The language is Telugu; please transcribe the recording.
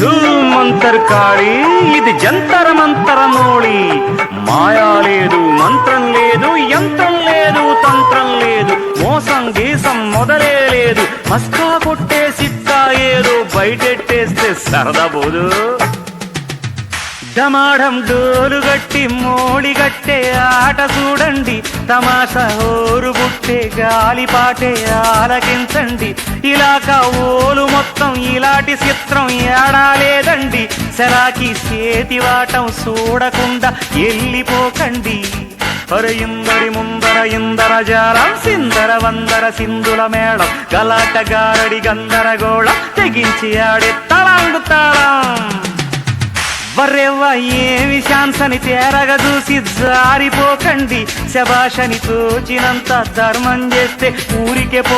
మంతర్ కాళీ ఇది జంతర మంతర నోళి మాయా లేదు మంత్రం లేదు యంత్రం లేదు తంత్రం లేదు మోసం గీసం మొదలే లేదు. మస్కా కొట్టే సిత్తా ఏదో బయటెట్టేస్తే సరదబోదు. పోదు డమాడం డోలు గట్టి మోడి గట్టే ఆట చూడండి. తమాషా ఓరు బుట్టే గాలిపాటే ఆలకించండి. ఇలాక ఓ మొత్తం ఇలాంటి చిత్రం ఏడాలేదండి సెలాకి చేతివాటం చూడకుండా వెళ్ళిపోకండి ఇందరి ముందర ఇందర జాలం సిందర వందర సింధుల మేళం గలాట గారడి గందరగోళం తెగించి ఆడే తలాంగుతాళం వర్రెవ్వ ఏమి ఛాన్స్ తేరగ చూసి జారిపోకండి. శబాషని తోచినంత ధర్మం చేస్తే ఊరికే పో